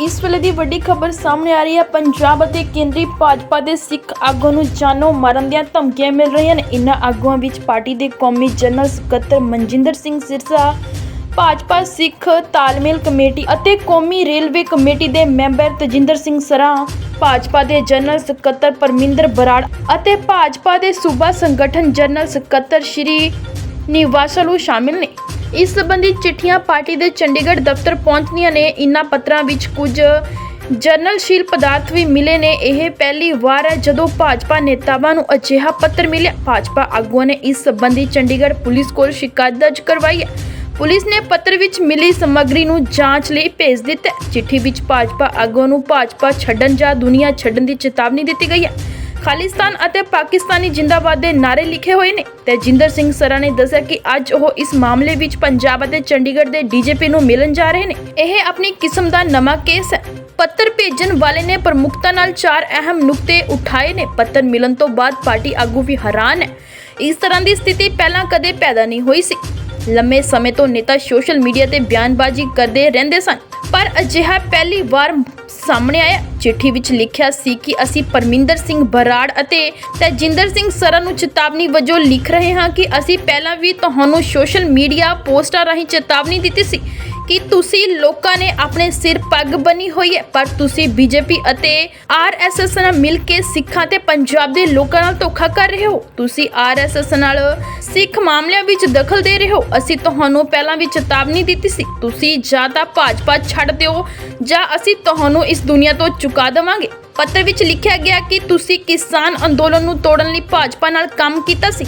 ਇਸ ਵੇਲੇ ਦੀ ਵੱਡੀ ਖਬਰ ਸਾਹਮਣੇ ਆ ਰਹੀ ਹੈ। ਪੰਜਾਬ ਅਤੇ ਕੇਂਦਰੀ ਭਾਜਪਾ ਦੇ ਸਿੱਖ ਆਗੂਆਂ ਨੂੰ ਜਾਨੋਂ ਮਾਰਨ ਦੀਆਂ ਧਮਕੀਆਂ ਮਿਲ ਰਹੀਆਂ ਨੇ। ਇਨ੍ਹਾਂ ਆਗੂਆਂ ਵਿੱਚ ਪਾਰਟੀ ਦੇ ਕੌਮੀ ਜਨਰਲ ਸਕੱਤਰ ਮਨਜਿੰਦਰ ਸਿੰਘ ਸਿਰਸਾ, ਭਾਜਪਾ ਸਿੱਖ ਤਾਲਮੇਲ ਕਮੇਟੀ ਅਤੇ ਕੌਮੀ ਰੇਲਵੇ ਕਮੇਟੀ ਦੇ ਮੈਂਬਰ ਤਜਿੰਦਰ ਸਿੰਘ ਸਰਾਂ, ਭਾਜਪਾ ਦੇ ਜਨਰਲ ਸਕੱਤਰ ਪਰਮਿੰਦਰ ਬਰਾੜ ਅਤੇ ਭਾਜਪਾ ਦੇ ਸੂਬਾ ਸੰਗਠਨ ਜਨਰਲ ਸਕੱਤਰ ਸ਼੍ਰੀ ਨਿਵਾਸਲੂ ਸ਼ਾਮਿਲ ਨੇ। ਇਸ ਸੰਬੰਧੀ ਚਿੱਠੀਆਂ ਪਾਰਟੀ ਦੇ ਚੰਡੀਗੜ੍ਹ ਦਫ਼ਤਰ ਪਹੁੰਚਦੀਆਂ ਨੇ। ਇਨ੍ਹਾਂ ਪੱਤਰਾਂ ਵਿੱਚ ਕੁਝ ਜਰਨਲਸ਼ੀਲ ਪਦਾਰਥ ਵੀ ਮਿਲੇ ਨੇ। ਇਹ ਪਹਿਲੀ ਵਾਰ ਹੈ ਜਦੋਂ ਭਾਜਪਾ ਨੇਤਾਵਾਂ ਨੂੰ ਅਜਿਹਾ ਪੱਤਰ ਮਿਲਿਆ। ਭਾਜਪਾ ਆਗੂਆਂ ਨੇ ਇਸ ਸੰਬੰਧੀ ਚੰਡੀਗੜ੍ਹ ਪੁਲਿਸ ਕੋਲ ਸ਼ਿਕਾਇਤ ਦਰਜ ਕਰਵਾਈ ਹੈ। ਪੁਲਿਸ ਨੇ ਪੱਤਰ ਵਿੱਚ ਮਿਲੀ ਸਮੱਗਰੀ ਨੂੰ ਜਾਂਚ ਲਈ ਭੇਜ ਦਿੱਤਾ ਚਿੱਠੀ ਵਿੱਚ ਭਾਜਪਾ ਆਗੂਆਂ ਨੂੰ ਭਾਜਪਾ ਛੱਡਣ ਜਾਂ ਦੁਨੀਆ ਛੱਡਣ ਦੀ ਚੇਤਾਵਨੀ ਦਿੱਤੀ ਗਈ ਹੈ। ਖਾਲਿਸਤਾਨ ਅਤੇ ਪਾਕਿਸਤਾਨੀ ਜਿੰਦਾਬਾਦ ਦੇ ਨਾਰੇ ਲਿਖੇ ਹੋਏ ਨੇ। ਤੇ ਸਿੰਘ ਸਰਾ ਨੇ ਦੱਸਿਆ ਕਿ ਅੱਜ ਉਹ ਇਸ ਮਾਮਲੇ ਵਿੱਚ ਪੰਜਾਬ ਅਤੇ ਚੰਡੀਗੜ੍ਹ ਦੇ ਡੀਜੀਪੀ ਨੂੰ ਮਿਲਣ ਜਾ ਰਹੇ ਨੇ। ਇਹ ਆਪਣੀ ਕਿਸਮ ਦਾ ਨਵਾਂ ਕੇਸ ਹੈ। ਪੱਤਰ ਭੇਜਣ ਵਾਲੇ ਨੇ ਪ੍ਰਮੁਖਤਾ ਨਾਲ ਚਾਰ ਅਹਿਮ ਨੁਕਤੇ ਉਠਾਏ ਨੇ। ਪੱਤਰ ਮਿਲਣ ਤੋਂ ਬਾਅਦ ਪਾਰਟੀ ਆਗੂ ਵੀ ਹੈਰਾਨ ਹੈ। ਇਸ ਤਰ੍ਹਾਂ ਦੀ ਸਥਿਤੀ ਪਹਿਲਾਂ ਕਦੇ ਪੈਦਾ ਨਹੀਂ ਹੋਈ ਸੀ। ਲੰਮੇ ਸਮੇਂ ਤੋਂ ਨੇਤਾ ਸੋਸ਼ਲ ਮੀਡੀਆ ਤੇ ਬਿਆਨਬਾਜ਼ੀ ਕਰਦੇ ਰਹਿੰਦੇ ਸਨ। ਪਰ ਅਜਿਹਾ ਪਹਿਲੀ ਵਾਰ ਸਾਹਮਣੇ ਆਇਆ। ਚਿੱਠੀ ਵਿੱਚ ਲਿਖਿਆ ਸੀ ਕਿ ਅਸੀਂ ਪਰਮਿੰਦਰ ਸਿੰਘ ਬਰਾੜ ਅਤੇ ਤੇਜਿੰਦਰ ਸਿੰਘ ਸਰਨ ਨੂੰ ਚੇਤਾਵਨੀ ਵਜੋਂ ਲਿਖ ਰਹੇ ਹਾਂ ਕਿ ਅਸੀਂ ਪਹਿਲਾਂ ਵੀ ਤੁਹਾਨੂੰ ਸੋਸ਼ਲ ਮੀਡੀਆ ਪੋਸਟਾਂ ਰਾਹੀਂ ਚੇਤਾਵਨੀ ਦਿੱਤੀ ਸੀ। ਕਿ ਤੁਸੀਂ ਲੋਕਾਂ ਨੇ ਆਪਣੇ ਸਿਰ ਪੱਗ ਬੰਨੀ ਹੋਈ ਹੈ, ਪਰ ਤੁਸੀਂ ਬੀਜੇਪੀ ਅਤੇ ਆਰਐਸਐਸ ਨਾਲ ਮਿਲ ਕੇ ਸਿੱਖਾਂ ਤੇ ਪੰਜਾਬ ਦੇ ਲੋਕਾਂ ਨਾਲ ਧੋਖਾ ਕਰ ਰਹੇ ਹੋ। ਤੁਸੀਂ ਆਰਐਸਐਸ ਨਾਲ ਸਿੱਖ ਮਾਮਲਿਆਂ ਵਿੱਚ ਦਖਲ ਦੇ ਰਹੇ ਹੋ। ਅਸੀਂ ਤੁਹਾਨੂੰ ਪਹਿਲਾਂ ਵੀ ਚੇਤਾਵਨੀ ਦਿੱਤੀ ਸੀ। ਤੁਸੀਂ ਜਾਂ ਤਾਂ ਭਾਜਪਾ ਛੱਡ ਦਿਓ, ਜਾਂ ਅਸੀਂ ਤੁਹਾਨੂੰ ਇਸ ਦੁਨੀਆ ਤੋਂ ਚੁਕਾ ਦੇਵਾਂਗੇ। ਪੱਤਰ ਵਿੱਚ ਲਿਖਿਆ ਗਿਆ ਕਿ ਤੁਸੀਂ ਕਿਸਾਨ ਅੰਦੋਲਨ ਨੂੰ ਤੋੜਨ ਲਈ ਭਾਜਪਾ ਨਾਲ ਕੰਮ ਕੀਤਾ ਸੀ।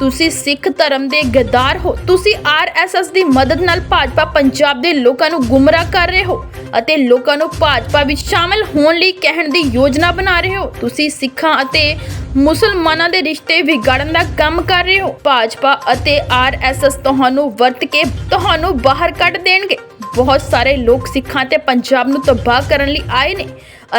ਤੁਸੀਂ ਸਿੱਖ ਧਰਮ ਦੇ ਗਦਾਰ ਹੋ। ਤੁਸੀਂ ਆਰਐਸਐਸ ਦੀ ਮਦਦ ਨਾਲ ਭਾਜਪਾ ਪੰਜਾਬ ਦੇ ਲੋਕਾਂ ਨੂੰ ਗੁੰਮਰਾਹ ਕਰ ਰਹੇ ਹੋ ਅਤੇ ਲੋਕਾਂ ਨੂੰ ਭਾਜਪਾ ਵਿੱਚ ਸ਼ਾਮਲ ਹੋਣ ਲਈ ਕਹਿਣ ਦੀ ਯੋਜਨਾ ਬਣਾ ਰਹੇ ਹੋ। ਤੁਸੀਂ ਸਿੱਖਾਂ ਅਤੇ ਮੁਸਲਮਾਨਾਂ ਦੇ ਰਿਸ਼ਤੇ ਵਿਗਾੜਨ ਦਾ ਕੰਮ ਕਰ ਰਹੇ ਹੋ। ਭਾਜਪਾ ਅਤੇ ਆਰਐਸਐਸ ਤੁਹਾਨੂੰ ਵਰਤ ਕੇ ਤੁਹਾਨੂੰ ਬਾਹਰ ਕੱਢ ਦੇਣਗੇ। ਬਹੁਤ ਸਾਰੇ ਲੋਕ ਸਿੱਖਾਂ ਤੇ ਪੰਜਾਬ ਨੂੰ ਤਬਾਹ ਕਰਨ ਲਈ ਆਏ ਨੇ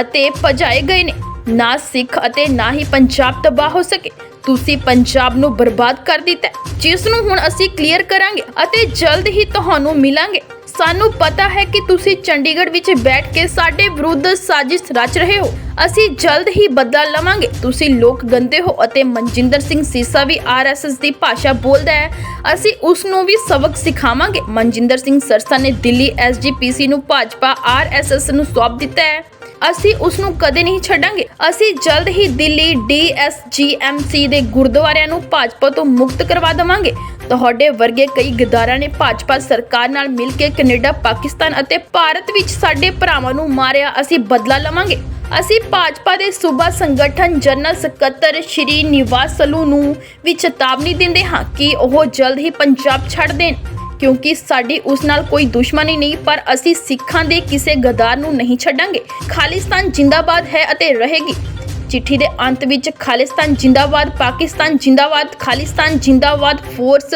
ਅਤੇ ਭਜਾਏ ਗਏ ਨੇ। ਨਾ ਸਿੱਖ ਅਤੇ ਨਾ ਹੀ ਪੰਜਾਬ ਤਬਾਹ ਹੋ ਸਕੇ। ਤੁਸੀਂ ਪੰਜਾਬ ਨੂੰ ਬਰਬਾਦ ਕਰ ਦਿੱਤਾ ਹੈ, ਜਿਸ ਨੂੰ ਹੁਣ ਅਸੀਂ ਕਲੀਅਰ ਕਰਾਂਗੇ ਅਤੇ ਜਲਦ ਹੀ ਤੁਹਾਨੂੰ ਮਿਲਾਂਗੇ। ਸਾਨੂੰ ਪਤਾ ਹੈ ਕਿ ਤੁਸੀਂ ਚੰਡੀਗੜ੍ਹ ਵਿੱਚ ਬੈਠ ਕੇ ਸਾਡੇ ਵਿਰੁੱਧ ਸਾਜ਼ਿਸ਼ ਰਚ ਰਹੇ ਹੋ। ਅਸੀਂ ਜਲਦ ਹੀ ਬਦਲਾ ਲਵਾਂਗੇ। ਤੁਸੀਂ ਲੋਕ ਗੰਦੇ ਹੋ ਅਤੇ ਮਨਜਿੰਦਰ ਸਿੰਘ ਸੀਸਾ ਵੀ ਆਰਐਸਐਸ ਦੀ ਭਾਸ਼ਾ ਬੋਲਦਾ ਹੈ। ਅਸੀਂ ਉਸ ਨੂੰ ਵੀ ਸਬਕ ਸਿਖਾਵਾਂਗੇ। ਮਨਜਿੰਦਰ ਸਿੰਘ ਸਰਸਾ ਨੇ ਦਿੱਲੀ ਐਸਜੀਪੀਸੀ ਨੂੰ ਭਾਜਪਾ ਆਰਐਸਐਸ ਨੂੰ ਸੌਂਪ ਦਿੱਤਾ ਹੈ। ਅਸੀਂ ਉਸ ਨੂੰ ਕਦੇ ਨਹੀਂ ਛੱਡਾਂਗੇ। ਅਸੀਂ ਜਲਦ ਹੀ ਦਿੱਲੀ ਡੀਐਸਜੀਐਮਸੀ ਦੇ ਗੁਰਦੁਆਰਿਆਂ ਨੂੰ ਭਾਜਪਾ ਤੋਂ ਮੁਕਤ ਕਰਵਾ ਦੇਵਾਂਗੇ। ਤੁਹਾਡੇ ਵਰਗੇ ਕਈ ਗਦਾਰਾਂ ਨੇ ਭਾਜਪਾ ਸਰਕਾਰ ਨਾਲ ਮਿਲ ਕੇ ਕੈਨੇਡਾ, ਪਾਕਿਸਤਾਨ ਅਤੇ ਭਾਰਤ ਵਿੱਚ ਸਾਡੇ ਭਰਾਵਾਂ ਨੂੰ ਮਾਰਿਆ। ਅਸੀਂ ਬਦਲਾ ਲਵਾਂਗੇ। ਅਸੀਂ ਭਾਜਪਾ ਦੇ ਸੂਬਾ ਸੰਗਠਨ ਜਨਰਲ ਸਕੱਤਰ ਸ਼੍ਰੀ ਨਿਵਾਸ ਨੂੰ ਵੀ ਚੇਤਾਵਨੀ ਦਿੰਦੇ ਹਾਂ ਕਿ ਉਹ ਜਲਦ ਹੀ ਪੰਜਾਬ ਛੱਡ ਦੇਣ। ਕਿਉਂਕਿ ਸਾਡੀ ਉਸ ਨਾਲ ਕੋਈ ਦੁਸ਼ਮਣੀ ਨਹੀਂ, ਪਰ ਅਸੀਂ ਸਿੱਖਾਂ ਦੇ ਕਿਸੇ ਗਦਾਰ ਨੂੰ ਨਹੀਂ ਛੱਡਾਂਗੇ। ਖਾਲਿਸਤਾਨ ਜਿੰਦਾਬਾਦ ਹੈ ਅਤੇ ਰਹੇਗੀ। ਚਿੱਠੀ ਦੇ ਅੰਤ ਵਿੱਚ ਖਾਲਿਸਤਾਨ ਜਿੰਦਾਬਾਦ, ਪਾਕਿਸਤਾਨ ਜਿੰਦਾਬਾਦ, ਖਾਲਿਸਤਾਨ ਜਿੰਦਾਬਾਦ, ਫੋਰਸ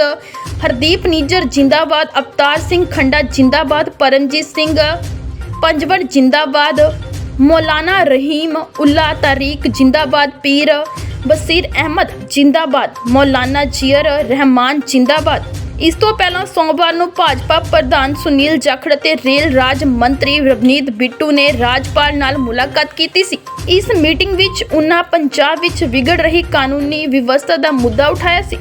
ਹਰਦੀਪ ਨੀਜਰ ਜਿੰਦਾਬਾਦ, ਅਵਤਾਰ ਸਿੰਘ ਖੰਡਾ ਜਿੰਦਾਬਾਦ, ਪਰਮਜੀਤ ਸਿੰਘ ਪੰਜਵੜ ਜਿੰਦਾਬਾਦ, ਮੌਲਾਨਾ ਰਹੀਮ ਉਲਾ ਤਾਰੀਕ ਜਿੰਦਾਬਾਦ, ਪੀਰ ਬਸੀਰ ਅਹਿਮਦ ਜਿੰਦਾਬਾਦ, ਮੌਲਾਨਾ ਜੀਅਰ ਰਹਿਮਾਨ ਜਿੰਦਾਬਾਦ। ਇਸ ਤੋਂ ਪਹਿਲਾਂ ਸੋਮਵਾਰ ਨੂੰ ਭਾਜਪਾ ਪ੍ਰਧਾਨ ਸੁਨੀਲ ਜਾਖੜ ਅਤੇ ਰੇਲ ਰਾਜ ਮੰਤਰੀ ਰਵਨੀਤ ਬਿੱਟੂ ਨੇ ਰਾਜਪਾਲ ਨਾਲ ਮੁਲਾਕਾਤ ਕੀਤੀ ਸੀ। ਇਸ ਮੀਟਿੰਗ ਵਿੱਚ ਉਨ੍ਹਾਂ ਪੰਜਾਬ ਵਿੱਚ ਵਿਗੜ ਰਹੀ ਕਾਨੂੰਨੀ ਵਿਵਸਥਾ ਦਾ ਮੁੱਦਾ ਉਠਾਇਆ ਸੀ।